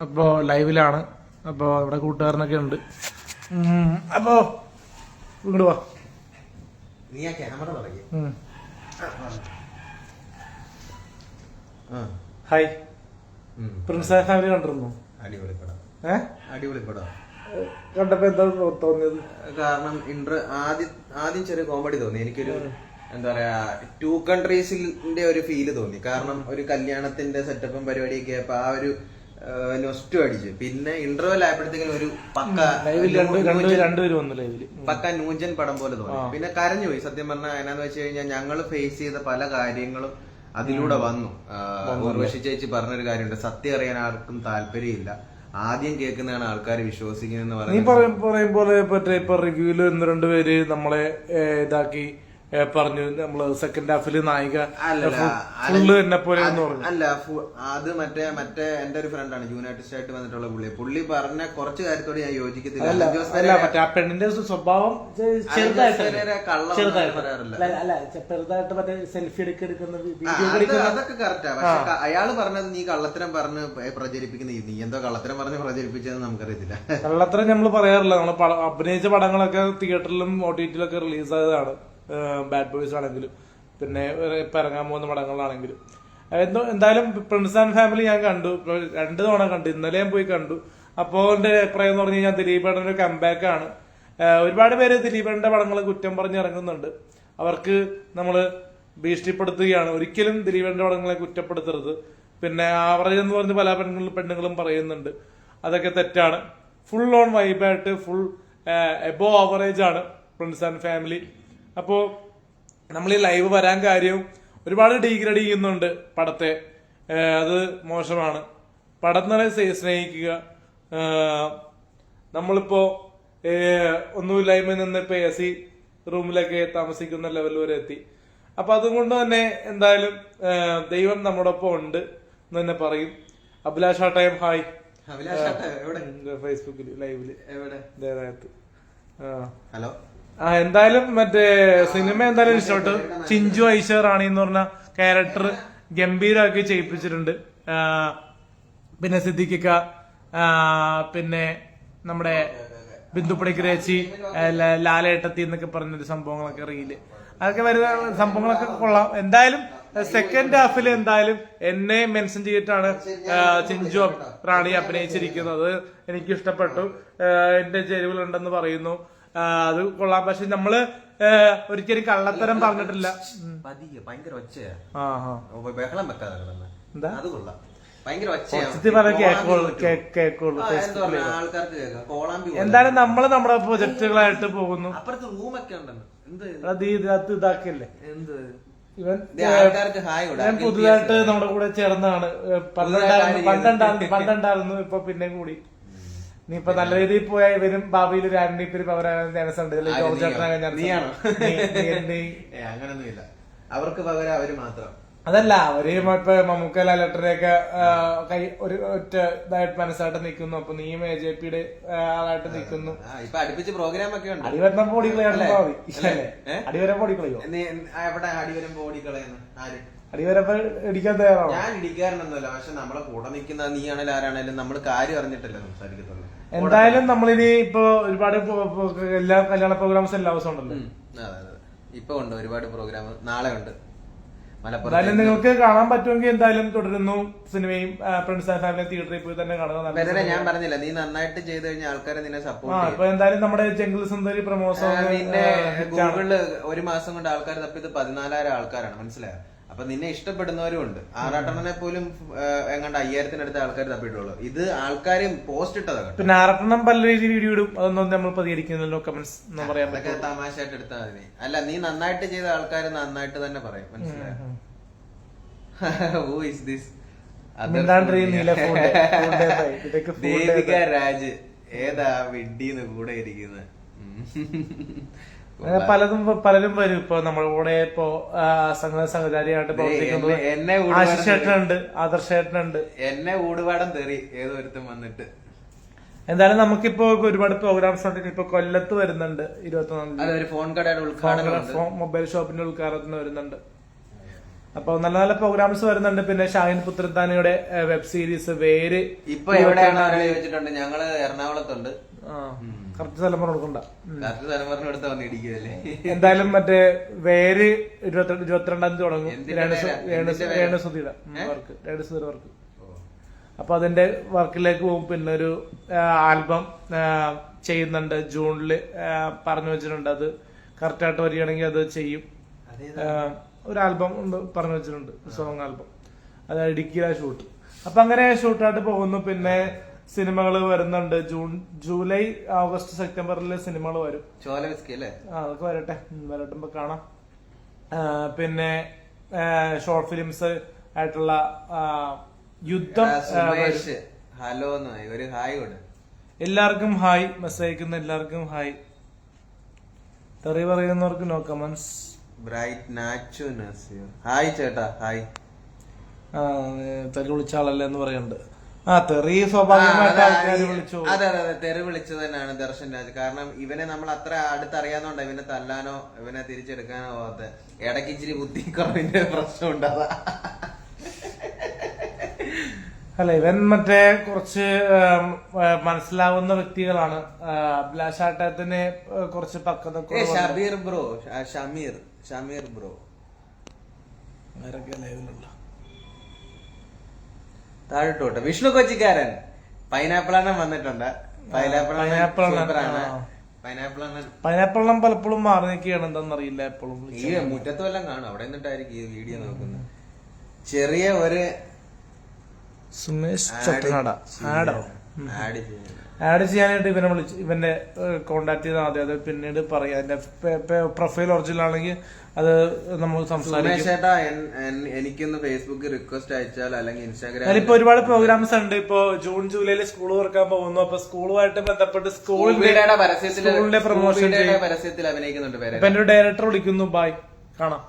അപ്പോൾ ലൈവിലാണ്. അപ്പോൾ അവിടെ കൂട്ടുകാരനൊക്കെ ഉണ്ട്. അപ്പോ അപ്പോൾ ഇങ്ങോട്ട് വാ. നീ ആ ക്യാമറ തുടങ്ങി. ഹായ്. പ്രിൻസ് ഫാമിലി കണ്ടിരുന്നു? അടിപൊളി പടം. ഏ? അടിപൊളി പടം. കണ്ടപ്പോ എന്താ തോന്നിയത്? കാരണം ഇന്റർ ആദ്യം ആദ്യം ചെറിയ കോമഡി തോന്നി. എനിക്കൊരു എന്താ പറയാ ടു കൺട്രീസിന്റെ ഒരു ഫീൽ തോന്നി. കാരണം ഒരു കല്യാണത്തിന്റെ സെറ്റപ്പും പരിപാടിയൊക്കെ ആയപ്പോ ആ ഒരു നൊസ്റ്റു അടിച്ചു. പിന്നെ ഇന്റർവെൽ ആയപ്പോഴത്തേക്കും ഒരു പക്ക പക്ക ന്യൂജൻ പടം പോലെ തോന്നി. പിന്നെ കരഞ്ഞു പോയി. സത്യം പറഞ്ഞാൽ എന്നാന്ന് വെച്ച് കഴിഞ്ഞാൽ ഞങ്ങൾ ഫേസ് ചെയ്ത പല കാര്യങ്ങളും അതിലൂടെ വന്നു. ഉർവശി ചേച്ചി പറഞ്ഞൊരു കാര്യമുണ്ട്. സത്യം അറിയാൻ ആർക്കും താല്പര്യമില്ല. ആദ്യം കേൾക്കുന്നതാണ് ആൾക്കാർ വിശ്വസിക്കുന്നത് നീ പറയുന്നത്. പറയും പറയും പോലെ മറ്റേ ഇപ്പൊ റിവ്യൂൽ ഒന്ന് രണ്ടുപേര് നമ്മളെ ഇതാക്കി പറഞ്ഞു നമ്മൾ സെക്കൻഡ് ഹാഫിൽ നായിക അല്ല ഫുള്ള് എന്നെ പോലെ അല്ല അത് മറ്റേ മറ്റേ എന്റെ ഒരു ഫ്രണ്ടാണ് ജൂനിയർട്ടിസ്റ്റ് ആയിട്ട് വന്നിട്ടുള്ള പുള്ളി. പുള്ളി പറഞ്ഞ കുറച്ച് കാര്യത്തോട് ഞാൻ യോജിക്കത്തില്ല. മറ്റേ ആ പെണ്ണിന്റെ സ്വഭാവം ചെറുതായിട്ട്. മറ്റേ സെൽഫി എടുക്കുന്ന അതൊക്കെ കറക്റ്റാ പക്ഷെ അയാൾ പറഞ്ഞത് നീ കള്ളത്തരം പറഞ്ഞ് പ്രചരിപ്പിക്കുന്ന നീ എന്തോ കള്ളത്തരം പറഞ്ഞ് പ്രചരിപ്പിച്ചതെന്ന് നമുക്കറിയത്തില്ല. കള്ളത്തരം നമ്മൾ പറയാറില്ല. നമ്മൾ അഭിനയിച്ച പടങ്ങളൊക്കെ തിയേറ്ററിലും ഒ ടി ടിയിലൊക്കെ റിലീസ് ആയതാണ്. ബാഡ് ബോയ്സ് ആണെങ്കിലും പിന്നെ ഇറങ്ങാൻ പോകുന്ന പടങ്ങളാണെങ്കിലും. എന്തോ എന്തായാലും പ്രിൻസ് ആൻഡ് ഫാമിലി ഞാൻ കണ്ടു. രണ്ട് തവണ കണ്ടു. ഇന്നലെ ഞാൻ പോയി കണ്ടു. അപ്പോൾ എന്റെ അഭിപ്രായം എന്ന് പറഞ്ഞു കഴിഞ്ഞാൽ ദിലീപേടന്റെ ഒരു കംബാക്ക് ആണ്. ഒരുപാട് പേര് ദിലീപേടന്റെ പടങ്ങൾ കുറ്റം പറഞ്ഞ് ഇറങ്ങുന്നുണ്ട്. അവർക്ക് നമ്മൾ ഭീഷണിപ്പെടുത്തുകയാണ്. ഒരിക്കലും ദിലീപേടന്റെ പടങ്ങളെ കുറ്റപ്പെടുത്തരുത്. പിന്നെ ആവറേജ് എന്ന് പറഞ്ഞ് പല പെണ്ണുങ്ങളും പെണ്ണുങ്ങളും പറയുന്നുണ്ട്. അതൊക്കെ തെറ്റാണ്. ഫുൾ ഓൺ വൈബായിട്ട് ഫുൾ എബോ ആവറേജ് ആണ് പ്രിൻസ് ആൻഡ് ഫാമിലി അപ്പോ നമ്മൾ ഈ ലൈവ് വരാൻ കാര്യവും ഒരുപാട് ഡീഗ്രേഡ് ചെയ്യുന്നുണ്ട് പടത്തെ. അത് മോശമാണ്. പടത്തിനെ സ്നേ- സ്നേഹിക്കുക. നമ്മളിപ്പോ ഒന്നുമില്ലായ്മ നിന്ന് ഇപ്പൊ എ സി റൂമിലൊക്കെ താമസിക്കുന്ന ലെവൽ വരെ എത്തി. അപ്പൊ അതുകൊണ്ട് തന്നെ എന്തായാലും ദൈവം നമ്മുടെ ഒപ്പം ഉണ്ട് എന്ന് തന്നെ പറയും. അഭിലാഷ് ആട്ടയം ഹായ്. ഫേസ്ബുക്കിൽ ലൈവിൽ ഹലോ? എന്തായാലും മറ്റേ സിനിമ എന്തായാലും ഇഷ്ടപ്പെട്ടു. ചിഞ്ചു ഐശ്വർ റാണി എന്ന് പറഞ്ഞ ക്യാരക്ടർ ഗംഭീരമാക്കി ചെയ്യിപ്പിച്ചിട്ടുണ്ട്. പിന്നെ സിദ്ദിഖിക്ക പിന്നെ നമ്മുടെ ബിന്ദുപ്പടിക്ക് രേച്ചി ലാലേട്ടത്തി എന്നൊക്കെ പറഞ്ഞൊരു സംഭവങ്ങളൊക്കെ റീൽ അതൊക്കെ വരുന്ന സംഭവങ്ങളൊക്കെ കൊള്ളാം. എന്തായാലും സെക്കൻഡ് ഹാഫിൽ എന്തായാലും എന്നെ മെൻഷൻ ചെയ്തിട്ടാണ് ചിഞ്ചു റാണി അഭിനയിച്ചിരിക്കുന്നത്. എനിക്ക് ഇഷ്ടപ്പെട്ടു എന്റെ ചെരുവിലുണ്ടെന്ന് പറയുന്നു. അത് കൊള്ളാം. പക്ഷെ നമ്മൾ ഒരിക്കലും കള്ളത്തരം പറഞ്ഞിട്ടില്ല. പതിയെ ഭയങ്കര ഒച്ചയാ. ബഹളം വെക്കാതെ? അത് കൊള്ളാം. എന്തായാലും നമ്മൾ നമ്മുടെ പ്രൊജക്ടുകളായിട്ട് പോകുന്നു. അപ്പുറത്ത് റൂമൊക്കെ ഉണ്ടല്ലോ. ഇതിനകത്ത് ഇവൻ കൂടെ. ഞാൻ പുതുതായിട്ട് നമ്മുടെ കൂടെ ചേർന്നാണ്. പന്ത്രണ്ടായിരുന്നു പന്ത്രണ്ടായിരുന്നു പണ്ടുണ്ടായിരുന്നു പണ്ടുണ്ടായിരുന്നു ഇപ്പൊ പിന്നെ കൂടി. നീ ഇപ്പൊ നല്ല രീതിയിൽ പോയാൽ ഇവരും ഭാവിയിൽ ഒരു ആന്റി പേര് ഏ അങ്ങനൊന്നുമില്ല. അവർക്ക് പകരം അവർ മാത്രം. അതല്ല അവർ ഇപ്പൊ മമ്മൂക്ക ലാലട്ടനെയൊക്കെ കൈ ഒരു ഒറ്റ ഇതായിട്ട് മനസ്സായിട്ട് നിൽക്കുന്നു. അപ്പൊ നീ എ ജെ പിയുടെ ആളായിട്ട് നിൽക്കുന്നു. ഇപ്പൊ അടുപ്പിച്ച് പ്രോഗ്രാം ഒക്കെ ഉണ്ട്. അടിവരണം പൊടി കളയാണ്ട് മതി അല്ലേ? അല്ലേ? ഏ? അടിവരം പൊടി നീ എവിടെ അടി വരുമ്പോ ഓടിക്കളയുന്നു ആര്? അടിവരപ്പ ഇടിക്കാൻ തയ്യാറാണ്? ഞാൻ ഇടിക്കാറുണ്ടല്ലോ പക്ഷെ നമ്മളെ കൂടെ നിൽക്കുന്ന നീ ആണെങ്കിലും ആരാണെങ്കിലും നമ്മൾ കാര്യം അറിഞ്ഞിട്ടല്ലേ സംസാരിക്കത്തുള്ളൂ. എന്തായാലും നമ്മളിനി ഇപ്പൊ ഒരുപാട് എല്ലാ കല്യാണ പ്രോഗ്രാംസ് എല്ലാ ദിവസവും ഉണ്ടല്ലോ. അതെ അതെ ഇപ്പൊ ഉണ്ട് ഒരുപാട് പ്രോഗ്രാം നാളെ ഉണ്ട്. എന്തായാലും നിങ്ങൾക്ക് കാണാൻ പറ്റുമെങ്കിൽ എന്തായാലും തുടരുന്നു സിനിമയും ഫ്രണ്ട്സ് ആൻഡ് ഫാമിലി തിയേറ്ററിൽ പോയി തന്നെ കാണുക. ഞാൻ പറഞ്ഞില്ല നീ നന്നായിട്ട് ചെയ്തു കഴിഞ്ഞാൽ ആൾക്കാരെ നിന്നെ സപ്പോർട്ട് ആ ഇപ്പൊ എന്തായാലും നമ്മുടെ ജംഗിൾ സുന്ദരി പ്രമോസോ നിന്നെ ഗൂഗിളിൽ ഒരു മാസം കൊണ്ട് ആൾക്കാർ തപ്പിയത് പതിനാലായിരം ആൾക്കാരാണ് മനസ്സിലായോ? അപ്പൊ നിന്നെ ഇഷ്ടപ്പെടുന്നവരും ഉണ്ട്. ആറാട്ടണ്ണനെ പോലും എങ്ങാണ്ട് അയ്യായിരത്തിനടുത്ത് ആൾക്കാർ തപ്പിയിട്ടുള്ളൂ. ഇത് ആൾക്കാർ പോസ്റ്റ് ഇട്ടതാ പിന്നെ ആറാട്ടണ്ണം പല രീതിയിൽ വീഡിയോ ഇടും. അതൊന്നും നമ്മൾ പ്രതികരിക്കുന്നല്ലോ കമന്റ്സ് അതൊക്കെ തമാശയായിട്ട് എടുത്താൽ മതി. അല്ല നീ നന്നായിട്ട് ചെയ്ത ആൾക്കാർ നന്നായിട്ട് തന്നെ പറയും. മനസ്സിലായോ? Is this Devika. രാജ് ഏതാ വിഡ്ഡിന്ന് കൂടെ ഇരിക്കുന്നത് പലതും പലരും വരും. ഇപ്പൊ നമ്മുടെ കൂടെ ഇപ്പൊ ആ, സംഘചാരിയായിട്ട് പ്രവർത്തിക്കുന്നത് എന്നെ- ആശിഷേട്ടനുണ്ട് ആദർശേട്ടനുണ്ട് ആശിഷ് ചേട്ടനുണ്ട് ആദർശ് ചേട്ടനുണ്ട്. എന്നെ ഊടുപാടം തെറി ഏതൊരുത്തും വന്നിട്ട്. എന്തായാലും നമുക്കിപ്പോ ഒരുപാട് പ്രോഗ്രാംസ് ഉണ്ട്. ഇപ്പൊ കൊല്ലത്ത് വരുന്നുണ്ട് ഒരു ഫോൺ കടയുടെ ഉദ്ഘാടനം മൊബൈൽ ഷോപ്പിന്റെ ഉദ്ഘാടനത്തിന് വരുന്നുണ്ട്. അപ്പൊ നല്ല നല്ല പ്രോഗ്രാംസ് വരുന്നുണ്ട്. പിന്നെ ഷാഹിൻ പുത്രത്താനിയുടെ വെബ് സീരീസ് വേര് ഇപ്പൊ എവിടെയാണ് ചോദിച്ചിട്ടുണ്ട്. ഞങ്ങൾ എറണാകുളത്തുണ്ട്. കറക്റ്റ് സ്ഥലം പറഞ്ഞു കൊടുക്കണ്ട കറക്റ്റ് തലമുറ വന്ന് ഇടിക്കുമല്ലേ എന്തായാലും മറ്റേ വേര് ഇരുപത്തിരണ്ട് ഇരുപത്തിരണ്ടാം തീയതി തുടങ്ങും? രേണുസുധിയുടെ വർക്ക്. രേണുസുധിയുടെ വർക്ക്. അപ്പൊ അതിന്റെ വർക്കിലേക്ക് പോകും. പിന്നെ ഒരു ആൽബം ചെയ്യുന്നുണ്ട്. ജൂണിൽ ആ, പറഞ്ഞു വെച്ചിട്ടുണ്ട്. അത് കറക്റ്റ് ആയിട്ട് വരികയാണെങ്കിൽ അത് ചെയ്യും. ഒരു ആൽബം ഉണ്ട് പറഞ്ഞു വെച്ചിട്ടുണ്ട്. Song album. അത് ഇടുക്കിയിലെ ഷൂട്ട്. അപ്പൊ അങ്ങനെ ഷൂട്ടായിട്ട് പോകുന്നു. പിന്നെ സിനിമകൾ വരുന്നുണ്ട്. ജൂൺ ജൂലൈ ഓഗസ്റ്റ് സെപ്റ്റംബറിൽ സിനിമകൾ വരും. ചോല വിസ്കി അല്ലേ? ആ അതൊക്കെ വരട്ടെ. വരട്ടെ വരട്ടുമ്പോ കാണാം. പിന്നെ ഷോർട്ട് ഫിലിംസ് ആയിട്ടുള്ള യുദ്ധം. സുമേഷ് ഹലോ എന്ന്. ഒരു ഹായ് എല്ലാവർക്കും ഹായ്. മെസ്സേജ് അയക്കുന്ന എല്ലാവർക്കും ഹായ്. തെറി പറയുന്നവർക്ക് no comments. Bright Nachu hi ചേട്ടാ ഹായ്. തെറി വിളിച്ച ആളല്ലേ എന്ന് പറയുന്നുണ്ട്. ആ തെറി സ്വാഭാവികമായിട്ട് ആൾക്കാർ വിളിച്ചു അതെ അതെ അതെ തെറി വിളിച്ചത് തന്നെയാണ് ദർശൻ രാജ് കാരണം ഇവനെ നമ്മൾ അത്ര അടുത്തറിയാന്നുണ്ട് ഇവനെ തല്ലാനോ ഇവനെ തിരിച്ചെടുക്കാനോ പോകാത്ത ഇടയ്ക്ക് ഇച്ചിരി ബുദ്ധി കുറവിന്റെ പ്രശ്നം ഉണ്ടാവാ അല്ല ഇവൻ മറ്റേ കുറച്ച് മനസ്സിലാവുന്ന വ്യക്തികളാണ്. അഭിലാഷാട്ടത്തിനെ കുറച്ച് പക്കത. Shabeer bro Shameer Shameer bro. ആരൊക്കെ ലൈവിലുള്ള താഴോട്ട് വിഷ്ണു കൊച്ചിക്കാരൻ. പൈനാപ്പിൾ എണ്ണം വന്നിട്ടുണ്ട് പൈനാപ്പിൾ പൈനാപ്പിൾ സൂപ്പറാണ്. പൈനാപ്പിൾ അണ്ണൻ പലപ്പോഴും മാറി നിൽക്കുകയാണ് എന്താണെന്നറിയില്ല എപ്പോഴും ഈ മുറ്റത്ത് വല്ലതും കാണും. അവിടെ നിന്നിട്ടായിരിക്കും ഈ വീഡിയോ നോക്കുന്നത്. ചെറിയ ഒരു സുമേഷ് ചട്ടനാട. ആഡോ ആഡ് ചെയ്യാനായിട്ട്. ഇവനെ വിളിച്ച് ഇവന്റെ കോണ്ടാക്ട് ചെയ്താൽ മതി. അത് പിന്നീട് പറയാം. എന്റെ പ്രൊഫൈൽ ഒറിജിനൽ ആണെങ്കിൽ അത് നമ്മൾ സംസാരിക്കും. എനിക്കൊന്ന് ഫേസ്ബുക്ക് റിക്വസ്റ്റ് അയച്ചാൽ അല്ലെങ്കിൽ ഇൻസ്റ്റാഗ്രാം ഇപ്പൊ ഒരുപാട് പ്രോഗ്രാംസ് ഉണ്ട്. ഇപ്പൊ ജൂൺ ജൂലൈയിൽ സ്കൂൾ തുറക്കാൻ പോകുന്നു. അപ്പൊ സ്കൂളുമായിട്ട് ബന്ധപ്പെട്ട് സ്കൂളിന്റെ പ്രൊമോഷൻ പരസ്യത്തിൽ അഭിനയിക്കുന്നുണ്ട് പേര്. ഇപ്പൊ എന്റെ ഡയറക്ടർ വിളിക്കുന്നു. ബൈ കാണാം.